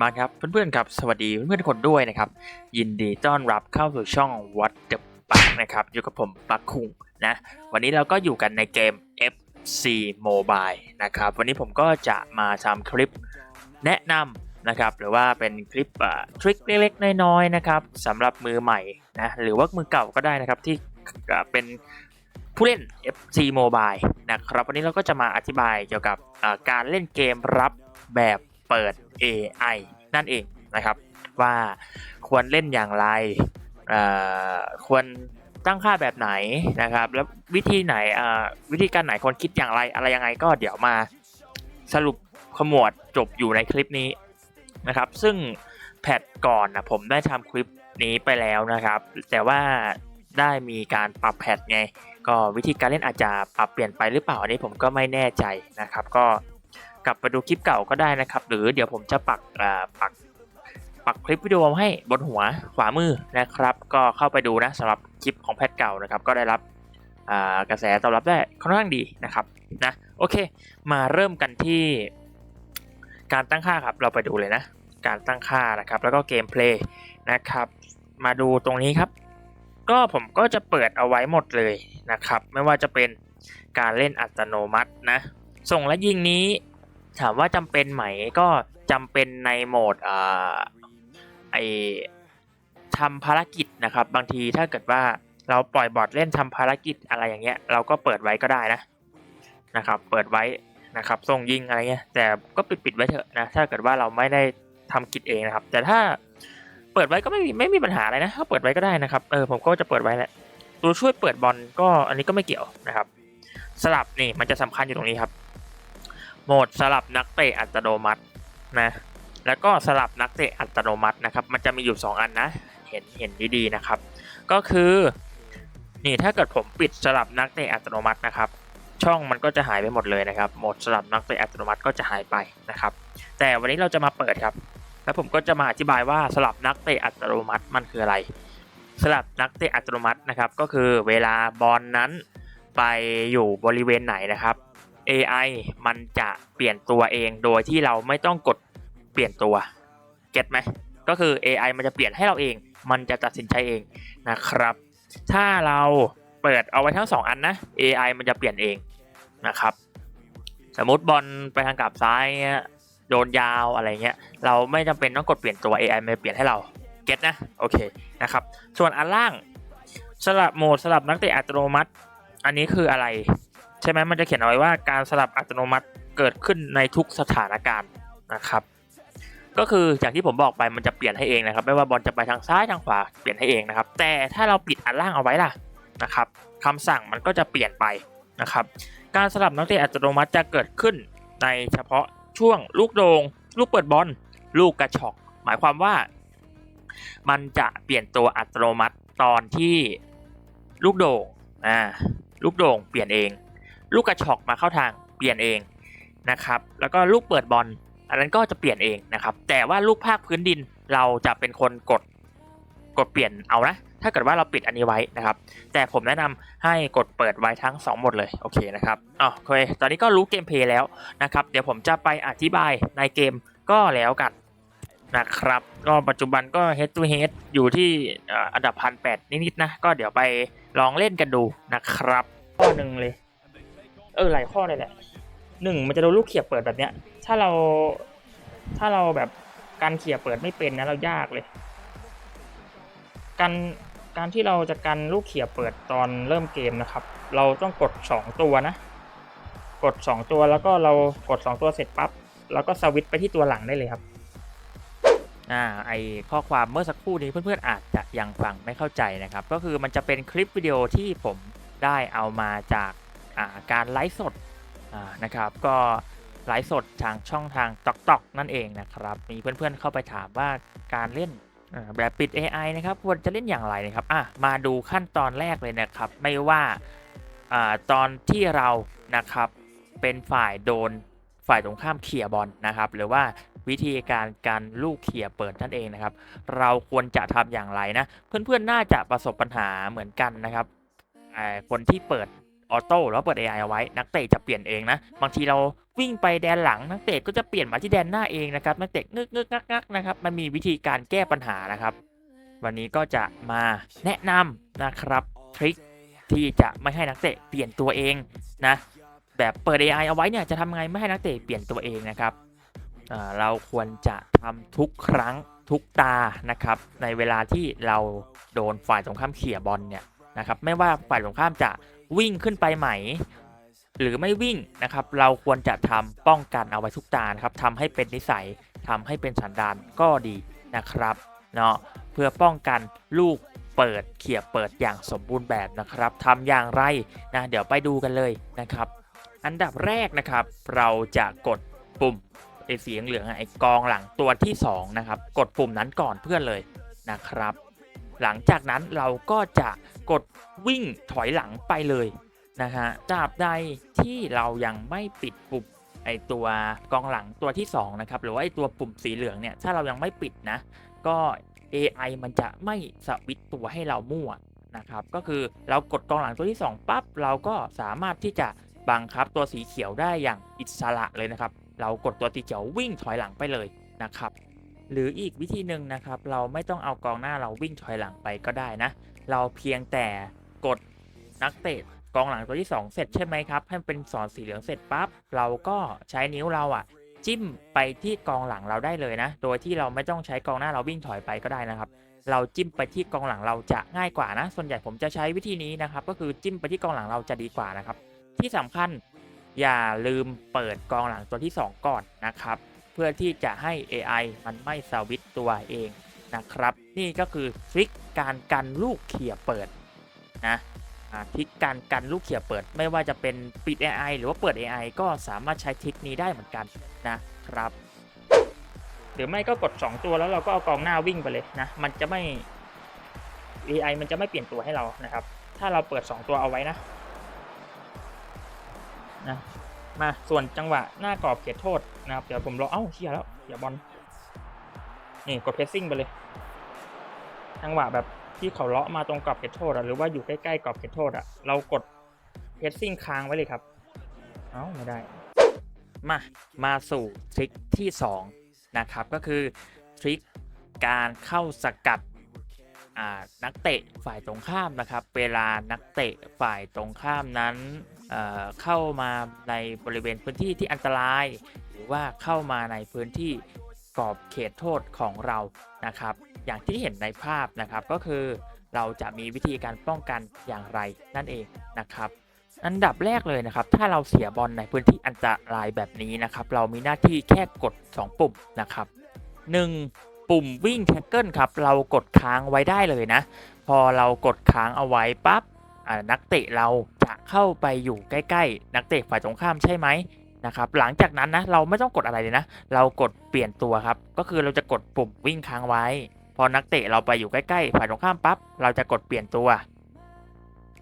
มาครับเพื่อนๆครับสวัสดีเพื่อนๆทุกคนด้วยนะครับ ยินดีต้อนรับเข้าสู่ช่อง What the Park นะครับอยู่กับผมปักคุงนะวันนี้เราก็อยู่กันในเกม FC Mobile นะครับวันนี้ผมก็จะมาทำคลิปแนะนำนะครับหรือว่าเป็นคลิปทริคเล็กๆน้อยๆนะครับสำหรับมือใหม่นะหรือว่ามือเก่าก็ได้นะครับที่เป็นผู้เล่น FC Mobile นะครับวันนี้เราก็จะมาอธิบายเกี่ยวกับการเล่นเกมรับแบบ เปิด AI นั่นเองนะครับ ว่าควรเล่นอย่างไรควรตั้งค่าแบบไหนนะครับ แล้ววิธีไหนวิธีการไหนควรคิดอย่างไรอะไรยังไงก็เดี๋ยวมาสรุปขมวดจบอยู่ในคลิปนี้นะครับ ซึ่งแพทก่อนนะผมได้ทำคลิปนี้ไปแล้วนะครับ แต่ว่าได้มีการปรับแพทไง ก็วิธีการเล่นอาจจะปรับเปลี่ยนไปหรือเปล่าอันนี้ผมก็ไม่แน่ใจนะครับ ก็ กลับไปดูคลิปเก่าก็ได้นะครับ หรือเดี๋ยวผมจะปักอ่าปักปักคลิปวิดีโอให้บนหัวขวามือนะครับ ก็เข้าไปดูนะสำหรับคลิปของแพทเก่านะครับ ก็ได้รับอ่ากระแสตอบรับได้ค่อนข้างดีนะครับนะโอเค มาเริ่มกันที่การตั้งค่าครับเราไปดูเลยนะ การตั้งค่านะครับ แล้วก็เกมเพลย์นะครับ มาดูตรงนี้ครับ ก็ผมก็จะเปิดเอาไว้หมดเลยนะครับ ไม่ว่าจะเป็นการเล่นอัตโนมัตินะ ส่งและยิงนี้ ถามว่าจำเป็นไหมก็จำเป็นในโหมดอ่าไอทำภารกิจนะครับ บางทีถ้าเกิดว่าเราปล่อยบอทเล่นทำภารกิจอะไรอย่างเงี้ย เราก็เปิดไว้ก็ได้นะนะครับ เปิดไว้นะครับส่งยิงอะไรเงี้ยแต่ก็ปิดปิดไว้เถอะนะถ้าเกิดว่าเราไม่ได้ทำกิจเองนะครับ แต่ถ้าเปิดไว้ก็ไม่มีไม่มีปัญหาอะไรนะก็เปิดไว้ก็ได้นะครับเออผมก็จะเปิดไว้แหละตัวช่วยเปิดบอลก็อันนี้ก็ไม่เกี่ยวนะครับ สลับนี่มันจะสำคัญอยู่ตรงนี้ครับ โหมดสลับนักเตะอัตโนมัตินะแล้วก็สลับนักเตะอัตโนมัตินะครับมันจะมีอยู่ 2 อันนะเห็นเห็นดีๆนะครับ ก็คือนี่ถ้าเกิดผมปิดสลับนักเตะอัตโนมัตินะครับ ช่องมันก็จะหายไปหมดเลยนะครับโหมดสลับนักเตะอัตโนมัติก็จะหายไปนะครับ แต่วันนี้เราจะมาเปิดครับ แล้วผมก็จะมาอธิบายว่าสลับนักเตะอัตโนมัติมันคืออะไร สลับนักเตะอัตโนมัตินะครับ ก็คือเวลาบอลนั้นไปอยู่บริเวณไหนนะครับ AI มันจะเปลี่ยนตัวเองโดยที่เราไม่ต้องกดเปลี่ยนตัว เก็ตไหม ก็คือ AI มันจะเปลี่ยนให้เราเอง มันจะตัดสินใจเองนะครับ ถ้าเราเปิดเอาไว้ทั้งสองอันนะ AI มันจะเปลี่ยนเองนะครับ สมมติบอลไปทางกลับซ้ายโดนยาวอะไรเงี้ย เราไม่จำเป็นต้องกดเปลี่ยนตัว AI มันเปลี่ยนให้เรา เก็ตนะ โอเคนะครับ ส่วนอันล่างสลับโหมดสลับนักเตะอัตโนมัติ อันนี้คืออะไร ใช่ไหมมันจะเขียนเอาไว้ว่าการสลับอัตโนมัติเกิดขึ้นในทุกสถานการณ์นะครับ ก็คืออย่างที่ผมบอกไปมันจะเปลี่ยนให้เองนะครับ ไม่ว่าบอลจะไปทางซ้ายทางขวาเปลี่ยนให้เองนะครับ แต่ถ้าเราปิดอันล่างเอาไว้ล่ะนะครับคำสั่งมันก็จะเปลี่ยนไปนะครับ การสลับนักเตะอัตโนมัติจะเกิดขึ้นในเฉพาะช่วงลูกโดง่งลูกเปิดบอลลูกกระชอกหมายความว่า มันจะเปลี่ยนตัวอัตโนมัติตอนที่ลูกโด่งอ่าลูกโด่งเปลี่ยนเอง ลูกกระชอกมาเข้าทางเปลี่ยนเองนะครับ แล้วก็ลูกเปิดบอล อันนั้นก็จะเปลี่ยนเองนะครับ แต่ว่าลูกภาคพื้นดินเราจะเป็นคนกดกดเปลี่ยนเอานะ ถ้าเกิดว่าเราปิดอันนี้ไว้นะครับ แต่ผมแนะนำให้กดเปิดไว้ทั้ง 2 หมดเลย โอเคนะครับอ๋อโอเค ตอนนี้ก็รู้เกมเพลย์แล้วนะครับ เดี๋ยวผมจะไปอธิบายในเกมก็แล้วกันนะครับ ก็ปัจจุบันก็ head to head อยู่ที่อ่ออันดับพันแปดนิดๆนะ ก็เดี๋ยวไปลองเล่นกันดูนะครับข้อหนึ่งเลย เออหลายข้อเลยแหละหนึ่งมันจะโดนลูกเขียบเปิดแบบเนี้ย ถ้าเราถ้าเราแบบการเขียบเปิดไม่เป็นนะเรายากเลย การการที่เราจะกันลูกเขียบเปิดตอนเริ่มเกมนะครับ เราต้องกดสองตัวนะ กดสองตัวแล้วก็เรากดสองตัวเสร็จปั๊บแล้วก็สวิตไปที่ตัวหลังได้เลยครับอ่าไอข้อความเมื่อสักครู่นี้เพื่อนๆอาจจะยังฟังไม่เข้าใจนะครับ ก็คือมันจะเป็นคลิปวิดีโอที่ผมได้เอามาจาก การไลฟ์สดนะครับ ก็ไลฟ์สดทางช่องทางตอกตอกนั่นเองนะครับ มีเพื่อนๆเข้าไปถามว่าการเล่นแบบปิด AI นะครับควรจะเล่นอย่างไรนะครับอะมาดูขั้นตอนแรกเลยนะครับ ไม่ว่าอตอนที่เรานะครับเป็นฝ่ายโดนฝ่ายตรงข้ามเคลียบอลนะครับ หรือว่าวิธีการการลูกเขี่ยเปิดนั่นเองนะครับ เราควรจะทำอย่างไรนะ เพื่อนๆน่าจะประสบปัญหาเหมือนกันนะครับคนที่เปิด ออโต้หรือว่าเปิด AI เอาไว้ นักเตะจะเปลี่ยนเองนะ บางทีเราวิ่งไปแดนหลังนักเตะก็จะเปลี่ยนมาที่แดนหน้าเองนะครับนักเตะงึกงึกงักงักนะครับมันมีวิธีการแก้ปัญหานะครับ วันนี้ก็จะมาแนะนำนะครับทริคที่จะไม่ให้นักเตะเปลี่ยนตัวเองนะแบบเปิด AI เอาไว้เนี่ยจะทำไงไม่ให้นักเตะเปลี่ยนตัวเองนะครับเราควรจะทำทุกครั้งทุกตานะครับในเวลาที่เราโดนฝ่ายตรงข้ามเขี่ยบอลเนี่ย นะครับไม่ว่าฝ่ายตรงข้ามจะวิ่งขึ้นไปไหม หรือไม่วิ่งนะครับเราควรจะทำป้องกันเอาไว้ทุกตานะครับทำให้เป็นนิสัยทำให้เป็นสันดานก็ดีนะครับเนาะเพื่อป้องกันลูกเปิดเขี่ยเปิดอย่างสมบูรณ์แบบนะครับทำอย่างไรนะเดี๋ยวไปดูกันเลยนะครับ อันดับแรกนะครับเราจะกดปุ่มไอ้สีเหลืองไอ้กองหลังตัวที่2นะครับกดปุ่มนั้นก่อนเพื่อนเลยนะครับ หลังจากนั้นเราก็จะกดวิ่งถอยหลังไปเลยนะฮะตราบใดที่เรายังไม่ปิดปุ่มไอตัวกองหลังตัวที่2นะครับหรือว่าไอตัวปุ่มสีเหลืองเนี่ยถ้าเรายังไม่ปิดนะ ก็ AI มันจะไม่สวิตตัวให้เรามั่วนะครับก็คือเรากดกองหลังตัวที่ 2ปั๊บเราก็สามารถที่จะบังคับตัวสีเขียวได้อย่างอิสระเลยนะครับ เรากดตัวสีเขียววิ่งถอยหลังไปเลยนะครับ หรืออีกวิธีหนึ่งนะครับ เราไม่ต้องเอากองหน้าเราวิ่งถอยหลังไปก็ได้นะ เราเพียงแต่กดนักเตะกองหลังตัวที่ 2 เสร็จใช่ไหมครับ ให้มันเป็นสอนสีเหลืองเสร็จปั๊บเราก็ใช้นิ้วเราอะจิ้มไปที่กองหลังเราได้เลยนะ โดยที่เราไม่ต้องใช้กองหน้าเราวิ่งถอยไปก็ได้นะครับ เราจิ้มไปที่กองหลังเราจะง่ายกว่านะ ส่วนใหญ่ผมจะใช้วิธีนี้นะครับ ก็คือจิ้มไปที่กองหลังเราจะดีกว่านะครับ ที่สำคัญอย่าลืมเปิดกองหลังตัวที่ 2 ก่อนนะครับ เพื่อที่จะให้ AI มันไม่สวิตตัวเองนะครับ นี่ก็คือทริคการกันลูกเขี่ยเปิดนะทริคการกันลูกเขี่ยเปิด ไม่ว่าจะเป็นปิด AI หรือว่าเปิด AI ก็สามารถใช้ทริคนี้ได้เหมือนกันนะครับ หรือไม่ก็กด 2 ตัวแล้วเราก็เอากองหน้าวิ่งไปเลยนะมันจะไม่ AI มันจะไม่เปลี่ยนตัวให้เรานะครับ ถ้าเราเปิด 2 ตัวเอาไว้นะนะ มาส่วนจังหวะหน้ากรอบเขตโทษนะครับเดี๋ยวผมรอเอ้าเชียแล้วอย่าบอลนี่กดเพสซิ่งไปเลย จังหวะแบบที่เขาเลาะมาตรงกรอบเขตโทษอะหรือว่าอยู่ใกล้ๆกรอบเขตโทษอะเรากดเพสซิ่งค้างไว้เลยครับ เอ้าไม่ได้ มามาสู่ทริคที่ 2 นะครับก็คือทริคการเข้าสกัดนักเตะฝ่ายตรงข้ามนะครับ เวลานักเตะฝ่ายตรงข้ามนั้น เเข้ามาในบริเวณพื้นที่ที่อันตราย หรือว่าเข้ามาในพื้นที่กรอบเขตโทษของเรานะครับ อย่างที่เห็นในภาพนะครับก็คือเราจะมีวิธีการป้องกันอย่างไรนั่นเองนะครับ อันดับแรกเลยนะครับ ถ้าเราเสียบอลในพื้นที่อันตรายแบบนี้นะครับ เรามีหน้าที่แค่กด 2 ปุ่มนะครับ 1. ปุ่มวิ่งแท็กเกิลครับเรากดค้างไว้ได้เลยนะ พอเรากดค้างเอาไว้ปั๊บ นักเตะเราจะเข้าไปอยู่ใกล้ๆ นักเตะฝ่ายตรงข้ามใช่ไหมนะครับหลังจากนั้นนะเราไม่ต้องกดอะไรเลยนะ เรากดเปลี่ยนตัวครับ ก็คือเราจะกดปุ่มวิ่งค้างไว้ พอนักเตะเราไปอยู่ใกล้ๆฝ่ายตรงข้ามปั๊บเราจะกดเปลี่ยนตัว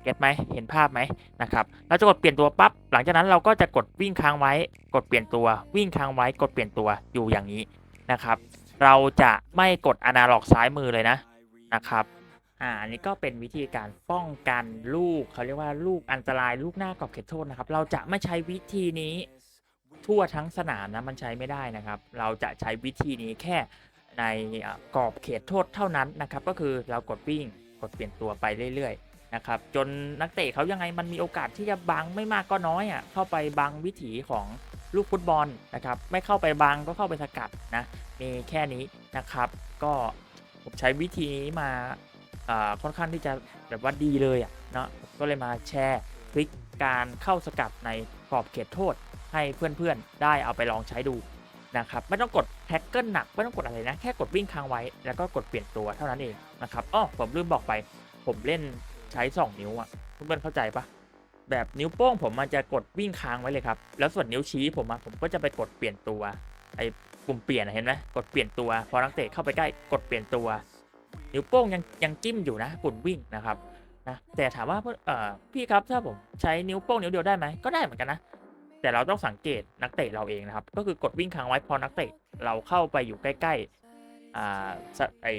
เก็ตไหมเห็นภาพไหมนะครับเราจะกดเปลี่ยนตัวปั๊บหลังจากนั้นเราก็จะกดวิ่งค้างไว้ กดเปลี่ยนตัววิ่งค้างไว้ กดเปลี่ยนตัวอยู่อย่างนี้นะครับ เราจะไม่กดอนาล็อกซ้ายมือเลยนะนะครับ อ่าอันนี้ก็เป็นวิธีการป้องกันลูกเขาเรียกว่าลูกอันตรายลูกหน้ากรอบเขตโทษนะครับ เราจะไม่ใช้วิธีนี้ทั่วทั้งสนามนะมันใช้ไม่ได้นะครับ เราจะใช้วิธีนี้แค่ในกรอบเขตโทษเท่านั้นนะครับ ก็คือเรากดวิ่งกดเปลี่ยนตัวไปเรื่อยๆนะครับ จนนักเตะเขายังไงมันมีโอกาสที่จะบังไม่มากก็น้อยอะเข้าไปบังวิถีของลูกฟุตบอลนะครับ ไม่เข้าไปบังก็เข้าไปสกัดนะมีแค่นี้นะครับ ก็ผมใช้วิธีนี้มา ค่อนข้างที่จะแบบว่าดีเลยอะเนาะก็เลยมาแชร์ทริคการเข้าสกัดในกรอบเขตโทษ ให้เพื่อนๆได้เอาไปลองใช้ดูนะครับไม่ต้องกดแท็กเกิลหนักไม่ต้องกดอะไรนะ แค่กดวิ่งค้างไว้ แล้วก็กดเปลี่ยนตัวเท่านั้นเองนะครับอ้อผมลืมบอกไป ผมเล่นใช้ 2 นิ้วอะเพื่อนๆเข้าใจปะแบบนิ้วโป้งผมมันจะกดวิ่งค้างไว้เลยครับ แล้วส่วนนิ้วชี้ผมอะผมก็จะไปกดเปลี่ยนตัวไอ้ปุ่มเปลี่ยนเห็นไหมกดเปลี่ยนตัว พอนักเตะเข้าไปใกล้กดเปลี่ยนตัว นิ้วโป้งยังยังจิ้มอยู่นะปุ่มวิ่งนะครับนะแต่ถามว่าเอ่อพี่ครับถ้าผมใช้นิ้วโป้งนิ้วเดียวได้ไหมก็ได้เหมือนกันนะแต่เราต้องสังเกตนักเตะเราเองนะครับ ก็คือกดวิ่งค้างไว้พอนักเตะเราเข้าไปอยู่ใกล้ๆอ่าไอ้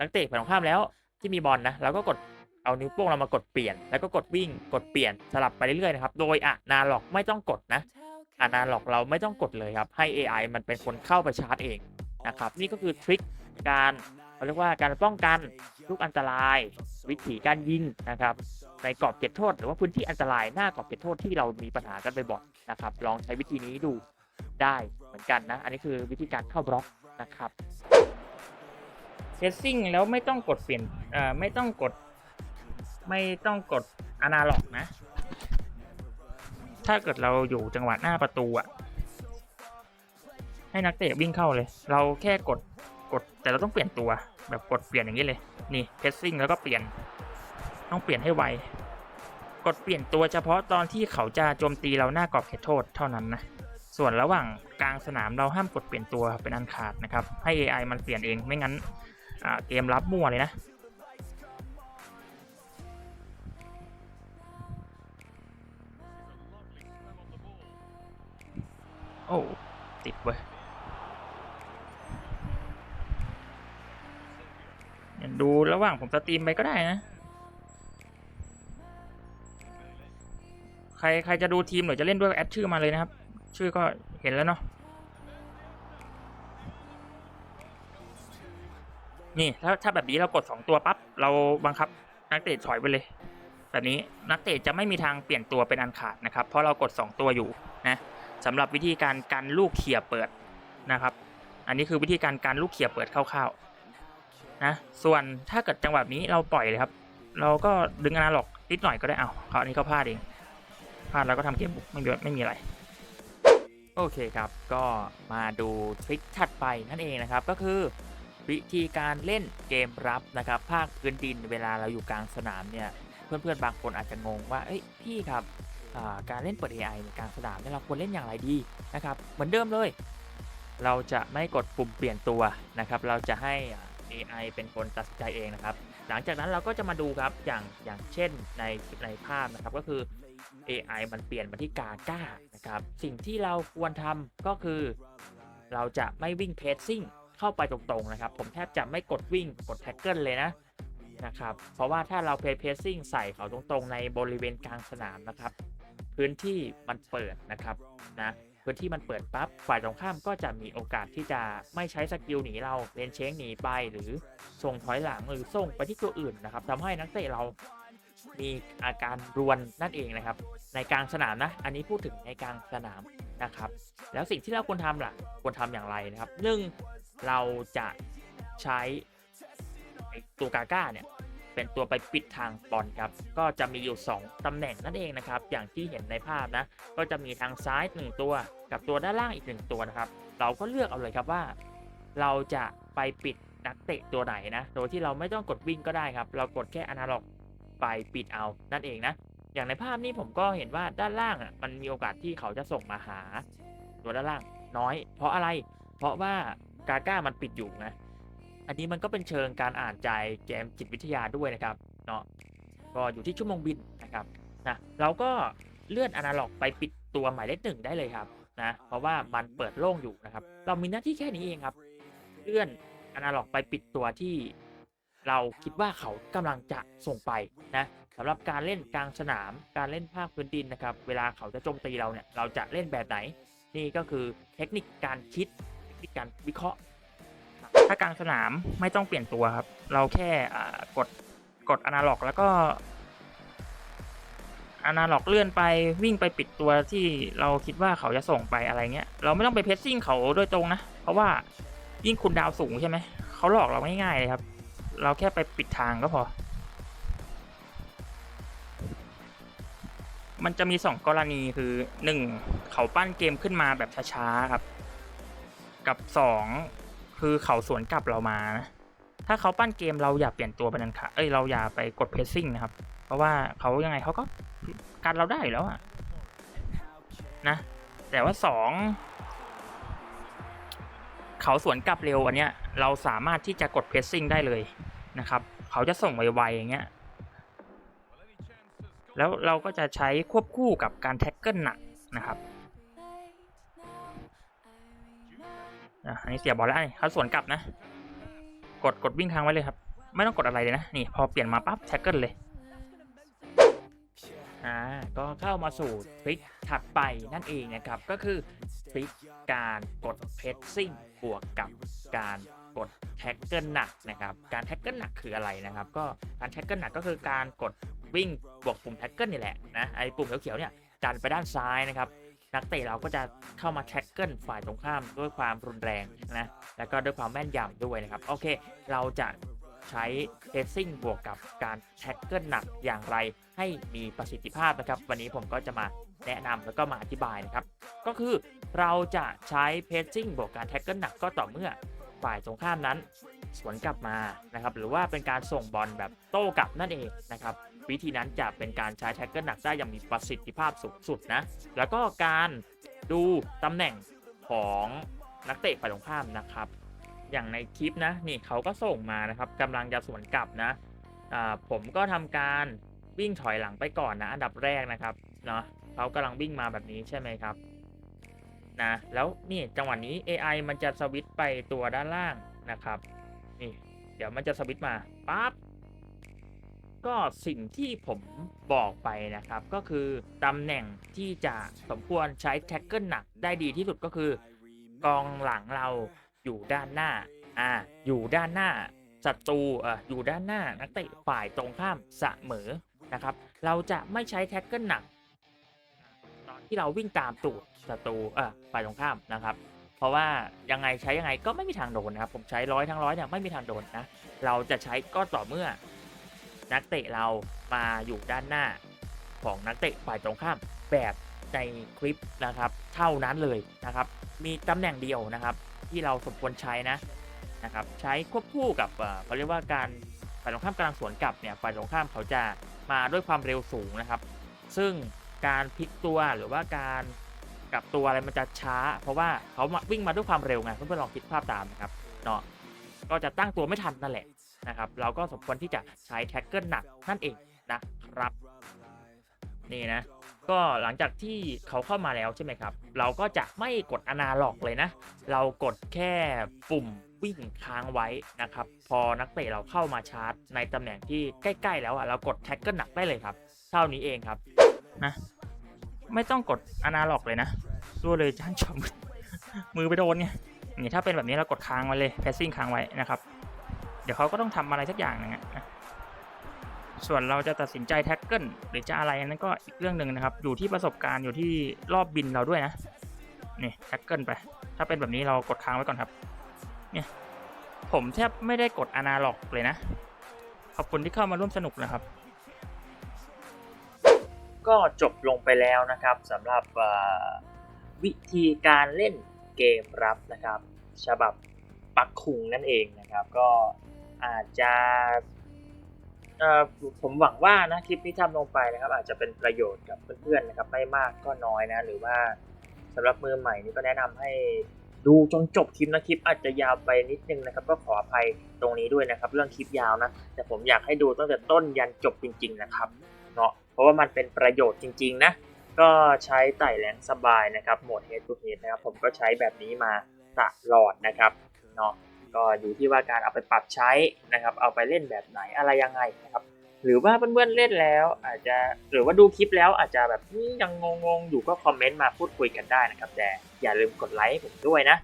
นักเตะฝ่ายตรงข้ามแล้วที่มีบอลนะเราก็กดเอานิ้วโป้งเรามากดเปลี่ยน แล้วก็กดวิ่งกดเปลี่ยนสลับไปเรื่อยๆนะครับโดยอะนาล็อกไม่ต้องกดนะอะนาล็อกเราไม่ต้องกดเลยครับให้ AI มันเป็นคนเข้าไปชาร์จเองนะครับนี่ก็คือทริคการ เขาเรียกว่าการป้องกันลูกอันตราย วิธีการยิงนะครับ ในกรอบเขตโทษ หรือว่าพื้นที่อันตรายหน้ากรอบเขตโทษที่เรามีปัญหากันบ่อยๆนะครับ ลองใช้วิธีนี้ดูได้เหมือนกันนะ อันนี้คือวิธีการเข้าบล็อกนะครับเซตซิ่งแล้วไม่ต้องกดเปลี่ยนเอ่อไม่ต้องกด ไม่ต้องกดอนาล็อกนะ ถ้าเกิดเราอยู่จังหวะหน้าประตูอะให้นักเตะวิ่งเข้าเลย เราแค่กด กดแต่เราต้องเปลี่ยนตัว แบบกดเปลี่ยนอย่างนี้เลย นี่เพสซิ่งแล้วก็เปลี่ยน ต้องเปลี่ยนให้ไว กดเปลี่ยนตัวเฉพาะตอนที่เขาจะโจมตีเราหน้ากรอบเขตโทษเท่านั้นนะ ส่วนระหว่างกลางสนามเราห้ามกดเปลี่ยนตัวเป็นอันขาดนะครับ ให้ AI มันเปลี่ยนเอง ไม่งั้นเกมรับมั่วเลยนะโอ้ติดเว้ยเดูระหว่างผมสตรีมไปก็ได้นะ ใครใครจะดูทีมหรือจะเล่นด้วยแอดชื่อมาเลยนะครับ ชื่อก็เห็นแล้วเนาะนี่ถ้าถ้าแบบนี้เรากด 2 ตัวปั๊บเราบังคับนักเตะถอยไปเลย แบบนี้นักเตะจะไม่มีทางเปลี่ยนตัวเป็นอันขาดนะครับ เพราะเรากด 2 ตัวอยู่นะสำหรับวิธีการการลูกเขี่ยเปิดนะครับ อันนี้คือวิธีการการลูกเขี่ยเปิดคร่าวๆ นะส่วนถ้าเกิดจังหวะนี้เราปล่อยเลยครับ เราก็ดึงอนาล็อกนิดหน่อยก็ได้เอาเขาอันนี้เขาพลาดเองพลาดแล้วก็ทำเกมบุกไม่มีไม่มีอะไร โอเคครับ ก็มาดูทริคถัดไปนั่นเองนะครับ ก็คือวิธีการเล่นเกมรับนะครับ ภาคพื้นดินเวลาเราอยู่กลางสนามเนี่ย เพื่อนๆบางคนอาจจะงงว่าเอ้ยพี่ครับการเล่นเปิด AI ในกลางสนามเนี่ยเราควรเล่นอย่างไรดีนะครับ เหมือนเดิมเลย เราจะไม่กดปุ่มเปลี่ยนตัวนะครับ เราจะให้ AI เป็นคนตัดสินใจเองนะครับ หลังจากนั้นเราก็จะมาดูครับอย่างอย่างเช่นในในภาพนะครับก็คือ AI มันเปลี่ยนมาที่กาก้านะครับสิ่งที่เราควรทำก็คือ เราจะไม่วิ่งเพสซิ่งเข้าไปตรงๆนะครับ ผมแทบจะไม่กดวิ่งกดแท็กเกิลเลยนะนะครับ เพราะว่าถ้าเราเพย์เพสซิ่งใส่เขาตรงๆ ในบริเวณกลางสนามนะครับ พื้นที่มันเปิดนะครับนะ พื้นที่มันเปิดปั๊บฝ่ายตรงข้ามก็จะมีโอกาสที่จะไม่ใช้สกิลหนีเราเลนเช้งหนีไปหรือส่งถอยหลังหรือส่งไปที่ตัวอื่นนะครับทำให้นักเตะเรามีอาการรวนนั่นเองนะครับ ในกลางสนามนะ อันนี้พูดถึงในกลางสนามนะครับ แล้วสิ่งที่เราควรทำล่ะควรทำอย่างไรนะครับหนึ่งเราจะใช้ตัวกาก้าเนี่ย เป็นตัวไปปิดทางบอลครับ ก็จะมีอยู่ 2 ตำแหน่งนั่นเองนะครับ อย่างที่เห็นในภาพนะ ก็จะมีทางซ้าย 1 ตัว กับตัวด้านล่างอีก 1 ตัวนะครับ เราก็เลือกเอาเลยครับว่า เราจะไปปิดนักเตะตัวไหนนะ โดยที่เราไม่ต้องกดวิ่งก็ได้ครับ เรากดแค่อนาล็อกไปปิดเอา นั่นเองนะ อย่างในภาพนี้ผมก็เห็นว่าด้านล่างอะ มันมีโอกาสที่เขาจะส่งมาหา ตัวด้านล่างน้อย เพราะอะไร เพราะว่ากาก้ามันปิดอยู่นะ อันนี้มันก็เป็นเชิงการอ่านใจเกมจิตวิทยาด้วยนะครับเนาะก็อยู่ที่ชั่วโมงบินนะครับนะเราก็เลื่อนอนาล็อกไปปิดตัวหมายเลขหนึ่งได้เลยครับนะเพราะว่ามันเปิดโล่งอยู่นะครับ เรามีหน้าที่แค่นี้เองครับ เลื่อนอนาล็อกไปปิดตัวที่ เราคิดว่าเขากำลังจะส่งไปนะสำหรับการเล่นกลางสนาม การเล่นภาคพื้นดินนะครับ เวลาเขาจะโจมตีเราเนี่ยเราจะเล่นแบบไหน นี่ก็คือเทคนิคการคิดเทคนิคการวิเคราะห์ ถ้ากลางสนามไม่ต้องเปลี่ยนตัวครับ เราแค่กดกดอนาล็อกแล้วก็อนาล็อกเลื่อนไปวิ่งไปปิดตัวที่เราคิดว่าเขาจะส่งไปอะไรเงี้ย เราไม่ต้องไปเพสซิ่งเขาโดยตรงนะ เพราะว่ายิ่งคุณดาวสูงใช่ไหม เขาหลอกเราง่ายๆเลยครับ เราแค่ไปปิดทางก็พอ มันจะมีสองกรณีคือหนึ่งเขาปั้นเกมขึ้นมาแบบช้าๆครับ กับสอง คือเขาสวนกลับเรามานะถ้าเขาปั้นเกมเราอย่าเปลี่ยนตัวเป็นอันขาดเอ้ยเราอย่าไปกดเพรสซิ่งนะครับ เพราะว่าเขายังไงเขาก็กันเราได้แล้วอะนะ แต่ว่าสองเขาสวนกลับเร็วอันเนี้ย เราสามารถที่จะกดเพรสซิ่งได้เลยนะครับ เขาจะส่งไวๆอย่างเงี้ย แล้วเราก็จะใช้ควบคู่กับการแท็กเกิลหนักนะครับ อันนี้เสียบอลแล้วนี่เขาสวนกลับนะ กดกดวิ่งค้างไว้เลยครับ ไม่ต้องกดอะไรเลยนะ นี่พอเปลี่ยนมาปั๊บแท็กเกิลเลยอ่าก็เข้ามาสู่ทริคถัดไปนั่นเองนะครับ ก็คือทริคการกดเพชซิ่งบวกกับการกดแท็กเกิลหนักนะครับ การแท็กเกิลหนักคืออะไรนะครับ ก็การแท็กเกิลหนักก็คือการกดวิ่งบวกปุ่มแท็กเกิลนี่แหละนะไอ้ปุ่มเขียวๆเนี่ยดันไปด้านซ้ายนะครับ นักเตะเราก็จะเข้ามาแท็กเกิลฝ่ายตรงข้ามด้วยความรุนแรงนะแล้วก็ด้วยความแม่นยำด้วยนะครับ โอเค เราจะใช้เพสซิ่งบวกกับการแท็กเกิลหนักอย่างไรให้มีประสิทธิภาพนะครับ วันนี้ผมก็จะมาแนะนำแล้วก็มาอธิบายนะครับ ก็คือเราจะใช้เพสซิ่งบวกการแท็กเกิลหนักก็ต่อเมื่อฝ่ายตรงข้ามนั้น สวนกลับมานะครับ หรือว่าเป็นการส่งบอลแบบโต้กลับนั่นเองนะครับ วิธีนั้นจะเป็นการใช้แท็กเกิลหนักได้อย่างมีประสิทธิภาพสูงสุดนะ แล้วก็การดูตำแหน่งของนักเตะฝ่ายตรงข้ามนะครับ อย่างในคลิปนะนี่เขาก็ส่งมานะครับกำลังจะสวนกลับนะผมก็ทำการวิ่งถอยหลังไปก่อนนะ อันดับแรกนะครับเนาะเขากำลังวิ่งมาแบบนี้ใช่ไหมครับนะแล้วนี่จังหวะนี้ AI มันจะสวิตไปตัวด้านล่างนะครับนี่เดี๋ยวมันจะสวิตมาปั๊บ ก็สิ่งที่ผมบอกไปนะครับ ก็คือตำแหน่งที่จะสมควรใช้แท็กเกิลหนักได้ดีที่สุดก็คือกองหลังเราอยู่ด้านหน้าอ่าอยู่ด้านหน้าศัตรูอ่ออยู่ด้านหน้านักเตะฝ่ายตรงข้ามเสมอนะครับ เราจะไม่ใช้แท็กเกิลหนัก ตอนที่เราวิ่งตามตูดศัตรูอ่อฝ่ายตรงข้ามนะครับ เพราะว่ายังไงใช้ยังไงก็ไม่มีทางโดนนะครับ ผมใช้ร้อยทั้งร้อยเนี่ยไม่มีทางโดนนะเราจะใช้ก็ต่อเมื่อ นักเตะเรามาอยู่ด้านหน้าของนักเตะฝ่ายตรงข้ามแบบในคลิปนะครับเท่านั้นเลยนะครับ มีตำแหน่งเดียวนะครับ ที่เราสมควรใช้นะนะครับ ใช้ควบคู่กับเอ่อเขาเรียกว่าการฝ่ายตรงข้ามกำลังสวนกลับเนี่ยฝ่ายตรงข้ามเขาจะมาด้วยความเร็วสูงนะครับ ซึ่งการพลิกตัวหรือว่าการกลับตัวอะไรมันจะช้า เพราะว่าเขามาวิ่งมาด้วยความเร็วไงเพื่อนๆลองคิดภาพตามนะครับเนาะก็จะตั้งตัวไม่ทันนั่นแหละ นะครับเราก็สมควรที่จะใช้แท็กเกิลหนักนั่นเองนะครับนี่นะก็หลังจากที่เขาเข้ามาแล้วใช่ไหมครับ เราก็จะไม่กดอนาล็อกเลยนะ เรากดแค่ปุ่มวิ่งค้างไว้นะครับ พอนักเตะเราเข้ามาชาร์จ ในตำแหน่งที่ใกล้ ๆ แล้วอะเรากดแท็กเกิลหนักได้เลยครับ เท่านี้เองครับนะไม่ต้องกดอนาล็อกเลยนะดูเลยท่านชมมือไปโดนไงนี่ถ้าเป็นแบบนี้เรากดค้างไว้เลยแพสซิ่งค้างไว้นะครับ ดี๋ยวเขาก็ต้องทำอะไรสักอย่างนึงอะส่วนเราจะตัดสินใจแท็กเกิลหรือจะอะไรนั้นก็อีกเรื่องหนึ่งนะครับ อยู่ที่ประสบการณ์อยู่ที่รอบบินเราด้วยนะ นี่แท็กเกิลไป ถ้าเป็นแบบนี้เรากดค้างไว้ก่อนครับ เนี่ย ผมแทบไม่ได้กดอนาล็อกเลยนะ ขอบคุณที่เข้ามาร่วมสนุกนะครับ ก็จบลงไปแล้วนะครับสำหรับวิธีการเล่นเกมรับนะครับ ฉบับปักคุงนั่นเองนะครับ ก็ อาจจะเอ่อผมหวังว่านะคลิปที่ทำลงไปนะครับ อาจจะเป็นประโยชน์กับเพื่อนๆนะครับ ไม่มากก็น้อยนะ หรือว่าสำหรับมือใหม่นี่ก็แนะนำให้ดูจนจบคลิปนะคลิปอาจจะยาวไปนิดนึงนะครับ ก็ขออภัยตรงนี้ด้วยนะครับ เรื่องคลิปยาวนะ แต่ผมอยากให้ดูตั้งแต่ต้นยันจบจริง ๆ นะครับเนาะเพราะว่ามันเป็นประโยชน์จริง ๆ นะ ก็ใช้ไต่แรงสบายนะครับโหมด head to head นะครับ ผมก็ใช้แบบนี้มาตลอดนะครับเนาะ ก็อยู่ที่ว่าการเอาไปปรับใช้นะครับ เอาไปเล่นแบบไหนอะไรยังไงนะครับ หรือว่าเพื่อนๆเล่นแล้วอาจจะหรือว่าดูคลิปแล้วอาจจะแบบยังงงๆอยู่ก็คอมเมนต์มาพูดคุยกันได้นะครับ แต่อย่าลืมกดไลค์ให้ผมด้วยนะ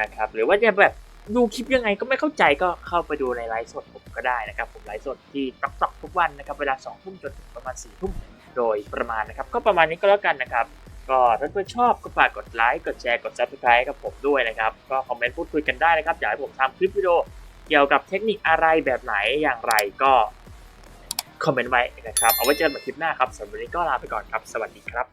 นะครับ หรือว่าจะแบบดูคลิปยังไงก็ไม่เข้าใจก็เข้าไปดูในไลฟ์สดผมก็ได้นะครับ ผมไลฟ์สดที่ต๊อกตอกทุกวันนะครับเวลา2องทุ่มจนถึงประมาณ4ี่ทุ่มโดยประมาณนะครับ ก็ประมาณนี้ก็แล้วกันนะครับ ก็ถ้าเพื่อนชอบก็ฝากกดไลค์ กดแชร์ กด subscribe กับผมด้วยนะครับ ก็คอมเมนต์พูดคุยกันได้นะครับ อยากให้ผมทำคลิปวิดีโอเกี่ยวกับเทคนิคอะไรแบบไหนอย่างไรก็คอมเมนต์ไว้นะครับ เอาไว้เจอกันใหม่คลิปหน้าครับสำหรับวันนี้ก็ลาไปก่อนครับ สวัสดีครับ